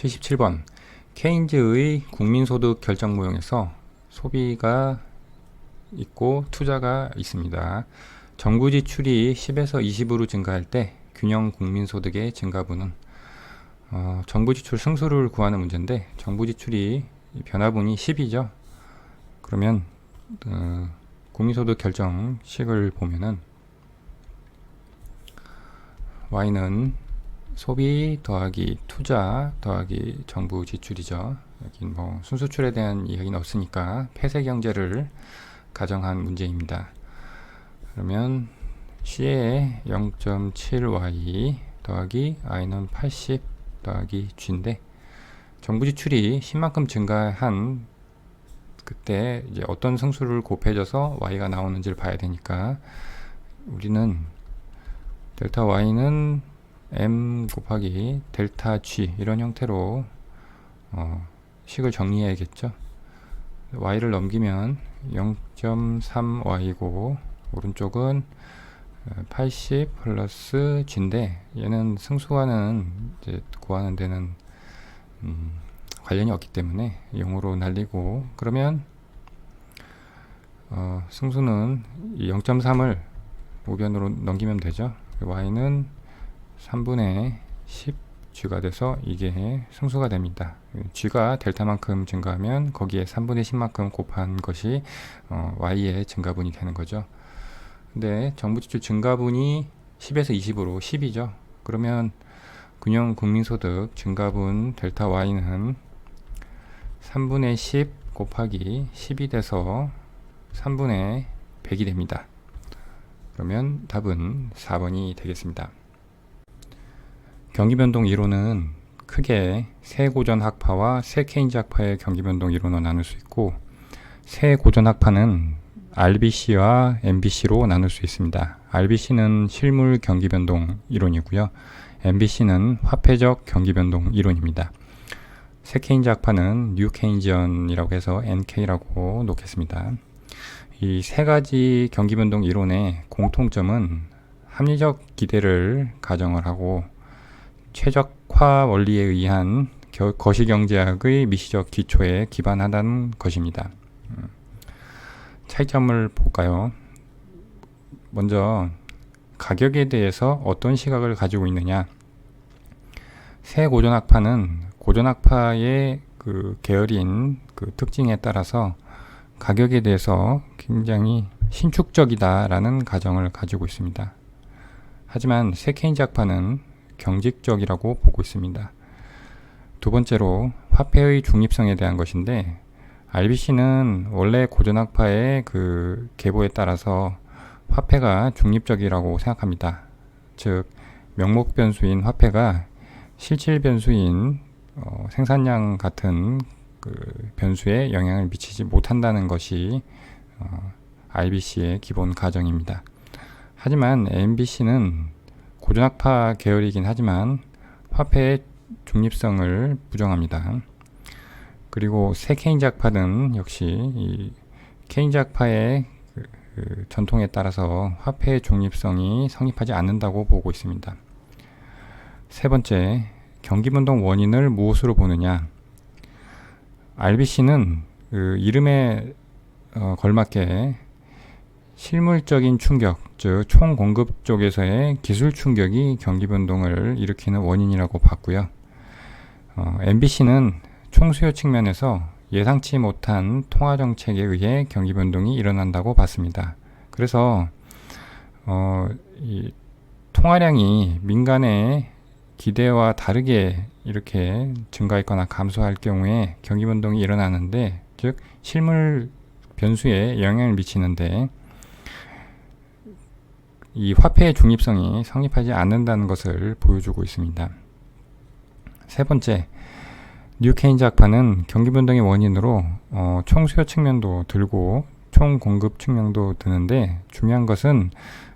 77번 케인즈의 국민소득 결정 모형에서 소비가 있고 투자가 있습니다. 정부 지출이 10에서 20으로 증가할 때 균형 국민소득의 증가분은 어, 정부 지출 승수를 구하는 문제인데 정부 지출이 변화분이 10이죠. 그러면 어, 국민소득 결정식을 보면은 y는 소비 더하기 투자 더하기 정부 지출이죠. 여기 뭐 순수출에 대한 이야기는 없으니까 폐쇄 경제를 가정한 문제입니다. 그러면 C에 0.7y 더하기 i는 80 더하기 g인데 정부 지출이 10만큼 증가한 그때 이제 어떤 승수를 곱해져서 y가 나오는지를 봐야 되니까 우리는 델타 y는 m 곱하기 델타 g 이런 형태로 어, 식을 정리해야겠죠. y를 넘기면 0.3y고 오른쪽은 80 플러스 g인데 얘는 승수와는 이제 구하는 데는 음, 관련이 없기 때문에 0으로 날리고 그러면 어, 승수는 0.3을 우변으로 넘기면 되죠. y는 3분의 10 g가 돼서 이게 승수가 됩니다. g가 델타만큼 증가하면 거기에 3분의 10만큼 곱한 것이 어, y의 증가분이 되는 거죠. 근데 정부 지출 증가분이 10에서 20으로 10이죠. 그러면 균형 국민소득 증가분 델타 y는 3분의 10 곱하기 10이 돼서 3분의 100이 됩니다. 그러면 답은 4번이 되겠습니다. 경기 변동 이론은 크게 세 고전 학파와 세 케인지 학파의 경기 변동 이론으로 나눌 수 있고 세 고전 학파는 RBC와 MBC로 나눌 수 있습니다. RBC는 실물 경기 변동 이론이고요. MBC는 화폐적 경기 변동 이론입니다. 세케인지 학파는 뉴 케인지언이라고 해서 NK라고 놓겠습니다. 이 세 가지 경기 변동 이론의 공통점은 합리적 기대를 가정을 하고 최적화 원리에 의한 거시경제학의 미시적 기초에 기반하다는 것입니다. 음, 차이점을 볼까요? 먼저 가격에 대해서 어떤 시각을 가지고 있느냐? 새 고전학파는 고전학파의 그 계열인 그 특징에 따라서 가격에 대해서 굉장히 신축적이다라는 가정을 가지고 있습니다. 하지만 세케인지 학파는 경직적이라고 보고 있습니다. 두 번째로 화폐의 중립성에 대한 것인데 RBC는 원래 고전학파의 그 계보에 따라서 화폐가 중립적이라고 생각합니다. 즉 명목 변수인 화폐가 실질 변수인 어, 생산량 같은 그 변수에 영향을 미치지 못한다는 것이 어, RBC의 기본 가정입니다. 하지만 MBC는 고전학파 계열이긴 하지만 화폐의 중립성을 부정합니다. 그리고 새 케인작파는 역시 이 케인작파의 그, 그 전통에 따라서 화폐의 중립성이 성립하지 않는다고 보고 있습니다. 세 번째, 경기분동 원인을 무엇으로 보느냐? RBC는 그 이름에 어, 걸맞게 실물적인 충격, 즉 총 공급 쪽에서의 기술 충격이 경기 변동을 일으키는 원인이라고 봤고요. 어, MBC는 총수요 측면에서 예상치 못한 통화 정책에 의해 경기 변동이 일어난다고 봤습니다. 그래서 어, 이 통화량이 민간의 기대와 다르게 이렇게 증가했거나 감소할 경우에 경기 변동이 일어나는데 즉 실물 변수에 영향을 미치는데 이 화폐의 중립성이 성립하지 않는다는 것을 보여주고 있습니다. 세 번째, 뉴케인즈 학파는 경기 변동의 원인으로 어, 총 수요 측면도 들고 총 공급 측면도 드는데 중요한 것은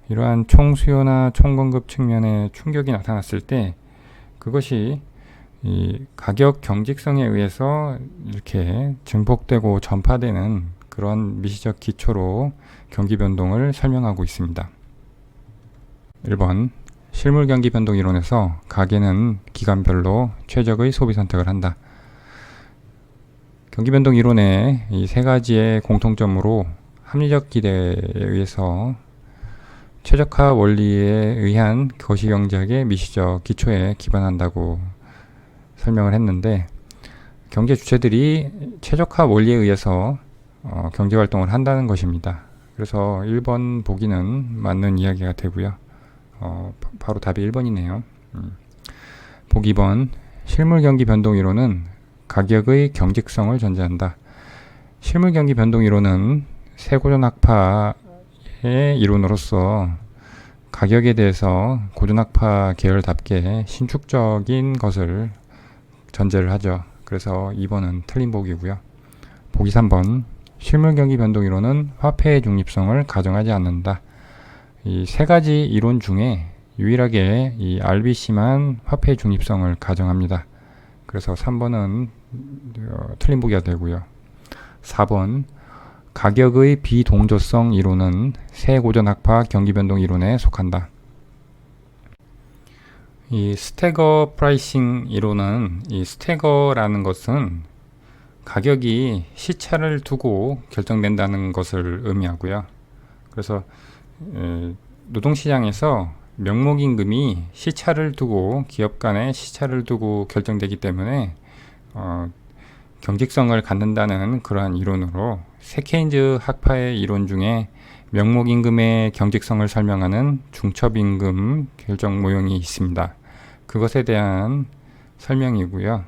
이러한 총 수요나 총 공급 측면에 충격이 나타났을 때 그것이 이 가격 경직성에 의해서 이렇게 증폭되고 전파되는 그런 미시적 기초로 경기 변동을 설명하고 있습니다. 1번 실물 경기 변동 이론에서 가계는 기간별로 최적의 소비 선택을 한다. 경기 변동 이론의 이 세 가지의 공통점으로 합리적 기대에 의해서 최적화 원리에 의한 거시 경제학의 미시적 기초에 기반한다고 설명을 했는데 경제 주체들이 최적화 원리에 의해서 어, 경제 활동을 한다는 것입니다. 그래서 1번 보기는 맞는 이야기가 되고요. 어, 바- 바로 답이 1번이네요. 음. 보기 2번 실물 경기 변동 이론은 가격의 경직성을 전제한다. 실물 경기 변동 이론은 세고전 학파의 이론으로서 가격에 대해서 고전학파 계열답게 신축적인 것을 전제를 하죠. 그래서 2번은 틀린 보기고요. 보기 3번 실물 경기 변동 이론은 화폐의 중립성을 가정하지 않는다. 이 세 가지 이론 중에 유일하게 이 RBC만 화폐의 중립성을 가정합니다. 그래서 3번은 어, 틀린 보기가 되고요. 4번 가격의 비동조성 이론은 세 고전 학파 경기 변동 이론에 속한다. 이 스태거 프라이싱 이론은 이 스태거라는 것은 가격이 시차를 두고 결정된다는 것을 의미하고요. 그래서 에, 노동시장에서 명목임금이 시차를 두고 기업 간의 시차를 두고 결정되기 때문에 어, 경직성을 갖는다는 그러한 이론으로 세케인즈 학파의 이론 중에 명목임금의 경직성을 설명하는 중첩임금 결정 모형이 있습니다. 그것에 대한 설명이고요.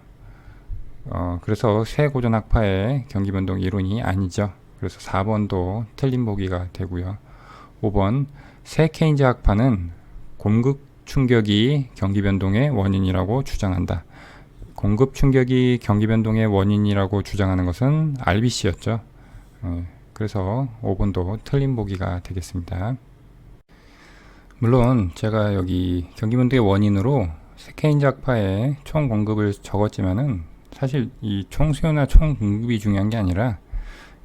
어, 그래서 세 고전 학파의 경기변동 이론이 아니죠. 그래서 4번도 틀린 보기가 되고요. 5번 세케인즈 학파는 공급 충격이 경기 변동의 원인이라고 주장한다. 공급 충격이 경기 변동의 원인이라고 주장하는 것은 RBC였죠. 어, 그래서 5번도 틀린 보기가 되겠습니다. 물론 제가 여기 경기 변동의 원인으로 세케인즈 학파의 총 공급을 적었지만은 사실 이 총 수요나 총 공급이 중요한 게 아니라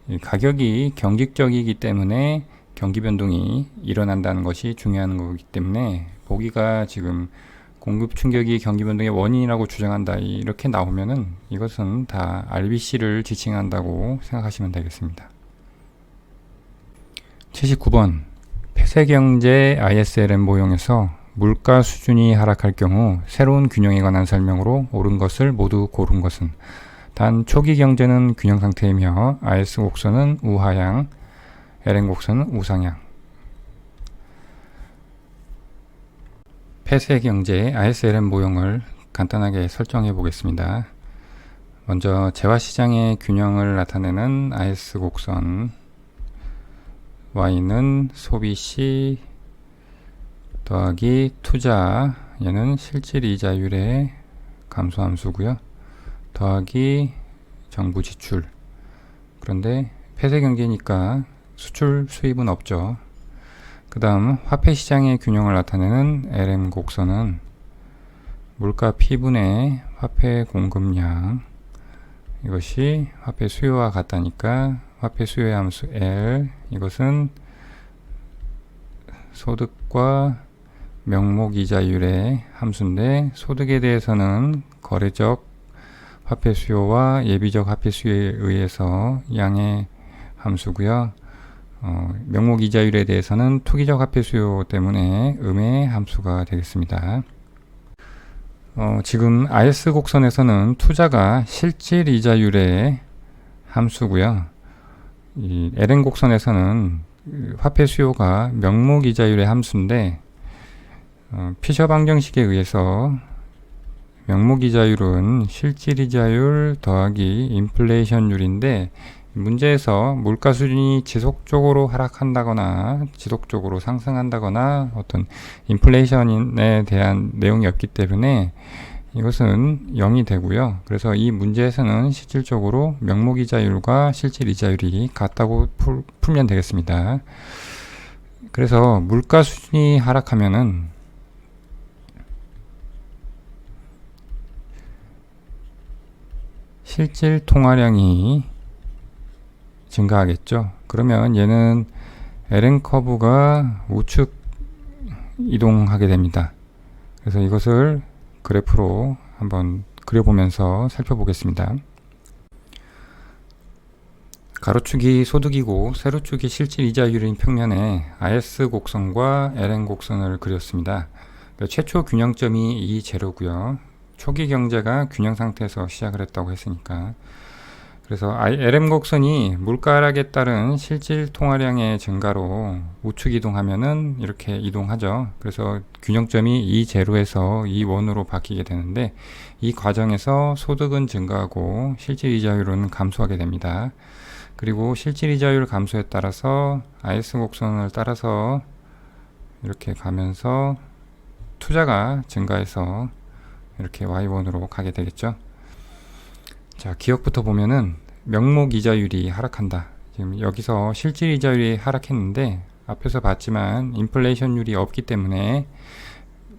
이 가격이 경직적이기 때문에 경기 변동이 일어난다는 것이 중요한 거기 때문에 보기가 지금 공급 충격이 경기 변동의 원인이라고 주장한다 이렇게 나오면은 이것은 다 RBC를 지칭한다고 생각하시면 되겠습니다. 79번 폐쇄경제 ISLM 모형에서 물가 수준이 하락할 경우 새로운 균형에 관한 설명으로 옳은 것을 모두 고른 것은 단 초기 경제는 균형 상태이며 IS 곡선은 우하향, LN 곡선은 우상향. 폐쇄 경제 ISLM 모형을 간단하게 설정해 보겠습니다. 먼저 재화 시장의 균형을 나타내는 IS 곡선 Y는 소비 시 더하기 투자 얘는 실질 이자율의 감소 함수고요. 더하기 정부 지출 그런데 폐쇄 경제니까 수출 수입은 없죠. 그 다음 화폐 시장의 균형을 나타내는 LM 곡선은 물가 P분의 화폐 공급량 이것이 화폐 수요와 같다니까 화폐 수요의 함수 L 이것은 소득과 명목 이자율의 함수인데 소득에 대해서는 거래적 화폐 수요와 예비적 화폐 수요에 의해서 양의 함수고요. 어, 명목 이자율에 대해서는 투기적 화폐 수요 때문에 음의 함수가 되겠습니다. 어, 지금 IS 곡선에서는 투자가 실질 이자율의 함수고요. 이 LN 곡선에서는 그 화폐 수요가 명목 이자율의 함수인데 어, 피셔 방정식에 의해서 명목 이자율은 실질 이자율 더하기 인플레이션율인데 문제에서 물가 수준이 지속적으로 하락한다거나 지속적으로 상승한다거나 어떤 인플레이션에 대한 내용이 없기 때문에 이것은 0이 되고요. 그래서 이 문제에서는 실질적으로 명목 이자율과 실질 이자율이 같다고 풀, 풀면 되겠습니다. 그래서 물가 수준이 하락하면은 실질 통화량이 증가하겠죠. 그러면 얘는 LN 커브가 우측 이동하게 됩니다. 그래서 이것을 그래프로 한번 그려보면서 살펴보겠습니다. 가로축이 소득이고 세로축이 실질 이자율인 평면에 IS 곡선과 LN 곡선을 그렸습니다. 그 최초 균형점이 이 제로고요. 초기 경제가 균형 상태에서 시작을 했다고 했으니까 그래서 LM 곡선이 물가락에 따른 실질 통화량의 증가로 우측 이동하면은 이렇게 이동하죠. 그래서 균형점이 이 제로에서 이 원으로 바뀌게 되는데 이 과정에서 소득은 증가하고 실질 이자율은 감소하게 됩니다. 그리고 실질 이자율 감소에 따라서 IS 곡선을 따라서 이렇게 가면서 투자가 증가해서 이렇게 Y1으로 가게 되겠죠. 자, 기억부터 보면은 명목 이자율이 하락한다. 지금 여기서 실질 이자율이 하락했는데 앞에서 봤지만 인플레이션율이 없기 때문에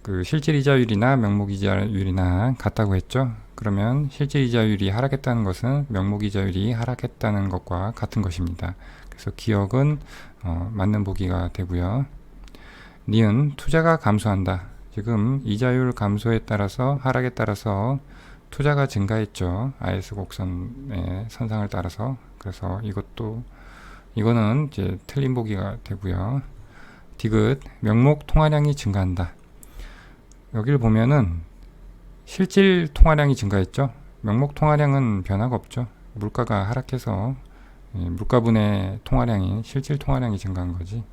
그 실질 이자율이나 명목 이자율이나 같다고 했죠. 그러면 실질 이자율이 하락했다는 것은 명목 이자율이 하락했다는 것과 같은 것입니다. 그래서 기억은 어, 맞는 보기가 되고요. 니은 투자가 감소한다. 지금 이자율 감소에 따라서 하락에 따라서 투자가 증가했죠. IS 곡선의 선상을 따라서. 그래서 이것도 이거는 이제 틀린 보기가 되고요. 디귿 명목 통화량이 증가한다. 여기를 보면은 실질 통화량이 증가했죠. 명목 통화량은 변화가 없죠. 물가가 하락해서 물가분의 통화량인 실질 통화량이 증가한 거지.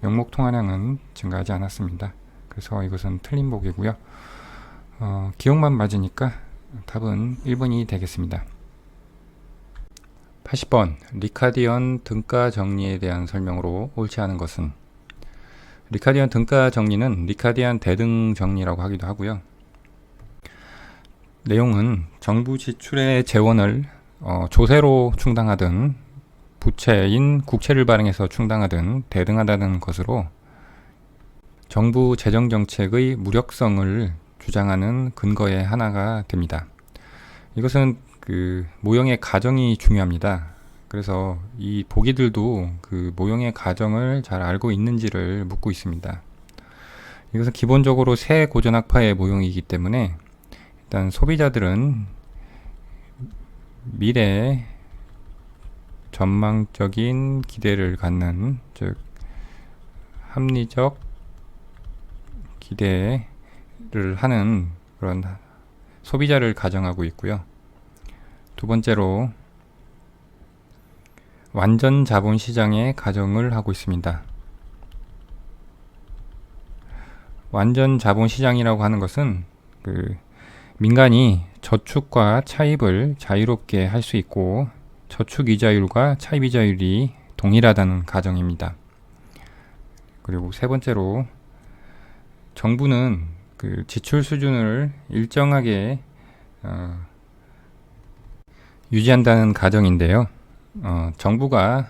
명목 통화량은 증가하지 않았습니다. 그래서 이것은 틀린 보기고요. 어, 기억만 맞으니까 답은 1번이 되겠습니다. 80번 리카디언 등가 정리에 대한 설명으로 옳지 않은 것은 리카디언 등가 정리는 리카디안 대등 정리라고 하기도 하고요. 내용은 정부 지출의 재원을 어, 조세로 충당하든 부채인 국채를 발행해서 충당하든 대등하다는 것으로 정부 재정 정책의 무력성을 주장하는 근거의 하나가 됩니다. 이것은 그 모형의 가정이 중요합니다. 그래서 이 보기들도 그 모형의 가정을 잘 알고 있는지를 묻고 있습니다. 이것은 기본적으로 새 고전학파의 모형이기 때문에 일단 소비자들은 미래 전망적인 기대를 갖는 즉 합리적 기대 를 하는 그런 소비자를 가정하고 있고요. 두 번째로 완전 자본 시장의 가정을 하고 있습니다. 완전 자본 시장이라고 하는 것은 그 민간이 저축과 차입을 자유롭게 할 수 있고 저축 이자율과 차입 이자율이 동일하다는 가정입니다. 그리고 세 번째로 정부는 그 지출 수준을 일정하게 어, 유지한다는 가정인데요. 어, 정부가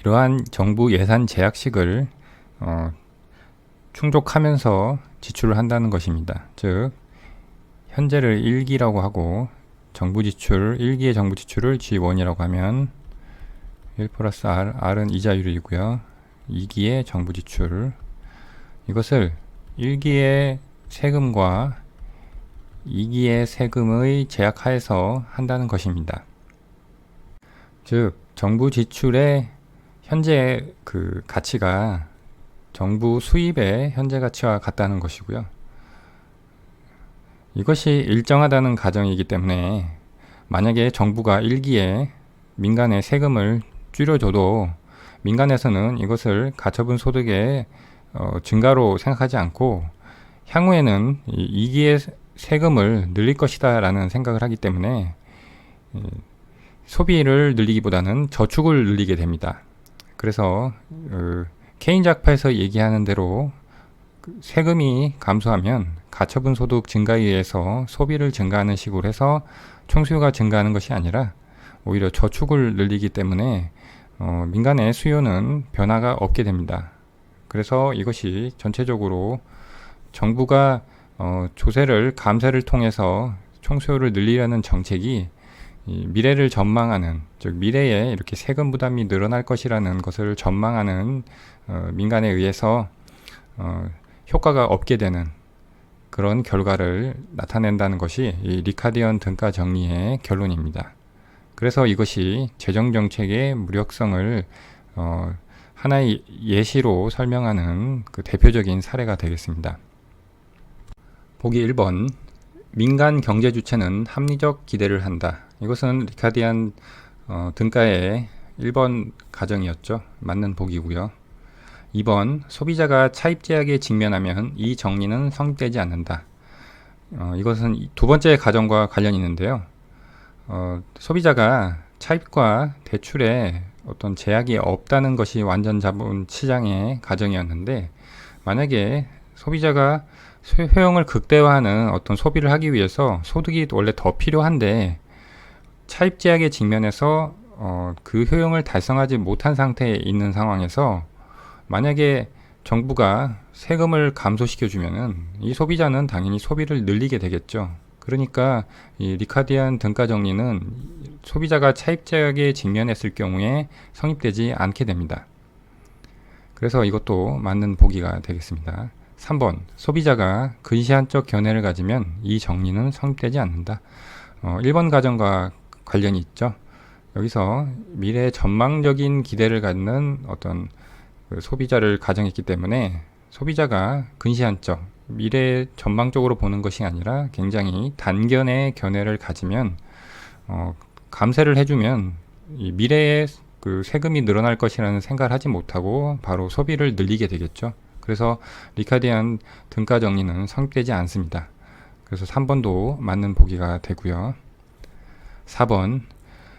이러한 정부 예산 제약식을 어, 충족하면서 지출을 한다는 것입니다. 즉 현재를 1기라고 하고 정부 지출 1기의 정부 지출을 G1이라고 하면 1 플러스 R, R은 이자율이고요. 2기의 정부 지출 이것을 1기의 세금과 2기의 세금의 제약하에서 한다는 것입니다. 즉 정부 지출의 현재 그 가치가 정부 수입의 현재 가치와 같다는 것이고요. 이것이 일정하다는 가정이기 때문에 만약에 정부가 1기에 민간의 세금을 줄여줘도 민간에서는 이것을 가처분 소득의 어, 증가로 생각하지 않고 향후에는 이 2기의 세금을 늘릴 것이다 라는 생각을 하기 때문에 소비를 늘리기보다는 저축을 늘리게 됩니다. 그래서 어, 케인 작파에서 얘기하는 대로 그 세금이 감소하면 가처분 소득 증가에 의해서 소비를 증가하는 식으로 해서 총수요가 증가하는 것이 아니라 오히려 저축을 늘리기 때문에 어, 민간의 수요는 변화가 없게 됩니다. 그래서 이것이 전체적으로 정부가 어, 조세를 감세를 통해서 총수요를 늘리려는 정책이 미래를 전망하는 즉 미래에 이렇게 세금 부담이 늘어날 것이라는 것을 전망하는 어, 민간에 의해서 어, 효과가 없게 되는 그런 결과를 나타낸다는 것이 이 리카디언 등가 정리의 결론입니다. 그래서 이것이 재정 정책의 무력성을 어, 하나의 예시로 설명하는 그 대표적인 사례가 되겠습니다. 보기 1번 민간 경제 주체는 합리적 기대를 한다. 이것은 리카디안 어, 등가의 1번 가정이었죠. 맞는 보기고요. 2번 소비자가 차입 제약에 직면하면 이 정리는 성립되지 않는다. 어, 이것은 이두 번째 가정과 관련이 있는데요. 어, 소비자가 차입과 대출에 어떤 제약이 없다는 것이 완전 자본 시장의 가정이었는데 만약에 소비자가 소- 효용을 극대화하는 어떤 소비를 하기 위해서 소득이 원래 더 필요한데 차입 제약에 직면해서 어, 그 효용을 달성하지 못한 상태에 있는 상황에서 만약에 정부가 세금을 감소시켜 주면은 이 소비자는 당연히 소비를 늘리게 되겠죠. 그러니까 이 리카디안 등가 정리는 소비자가 차입 제약에 직면했을 경우에 성립되지 않게 됩니다. 그래서 이것도 맞는 보기가 되겠습니다. 3번 소비자가 근시안적 견해를 가지면 이 정리는 성립되지 않는다. 어, 1번 가정과 관련이 있죠. 여기서 미래 전망적인 기대를 갖는 어떤 그 소비자를 가정했기 때문에 소비자가 근시안적 미래 전망적으로 보는 것이 아니라 굉장히 단견의 견해를 가지면 어, 감세를 해주면 이 미래에 그 세금이 늘어날 것이라는 생각을 하지 못하고 바로 소비를 늘리게 되겠죠. 그래서 리카디안 등가 정리는 성립되지 않습니다. 그래서 3번도 맞는 보기가 되고요. 4번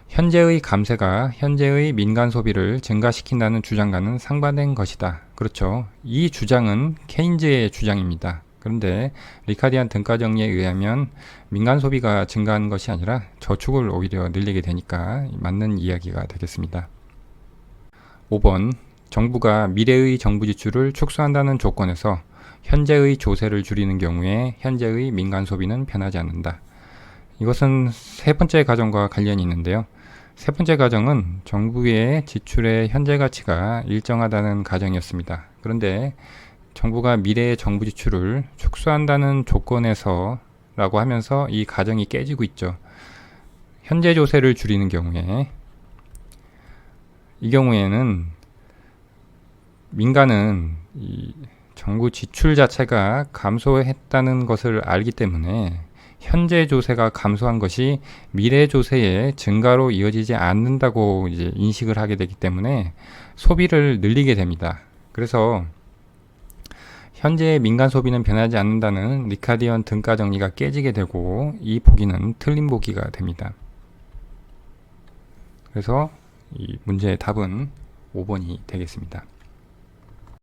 현재의 감세가 현재의 민간 소비를 증가시킨다는 주장과는 상반된 것이다. 그렇죠. 이 주장은 케인즈의 주장입니다. 그런데 리카디안 등가 정리에 의하면 민간 소비가 증가하는 것이 아니라 저축을 오히려 늘리게 되니까 맞는 이야기가 되겠습니다. 5번 정부가 미래의 정부 지출을 축소한다는 조건에서 현재의 조세를 줄이는 경우에 현재의 민간 소비는 변하지 않는다. 이것은 세 번째 가정과 관련이 있는데요. 세 번째 가정은 정부의 지출의 현재 가치가 일정하다는 가정이었습니다. 그런데 정부가 미래의 정부 지출을 축소한다는 조건에서 라고 하면서 이 가정이 깨지고 있죠. 현재 조세를 줄이는 경우에 이 경우에는 민간은 이 정부 지출 자체가 감소했다는 것을 알기 때문에 현재 조세가 감소한 것이 미래 조세의 증가로 이어지지 않는다고 이제 인식을 하게 되기 때문에 소비를 늘리게 됩니다. 그래서 현재의 민간 소비는 변하지 않는다는 리카디언 등가 정리가 깨지게 되고 이 보기는 틀린 보기가 됩니다. 그래서 이 문제의 답은 5번이 되겠습니다.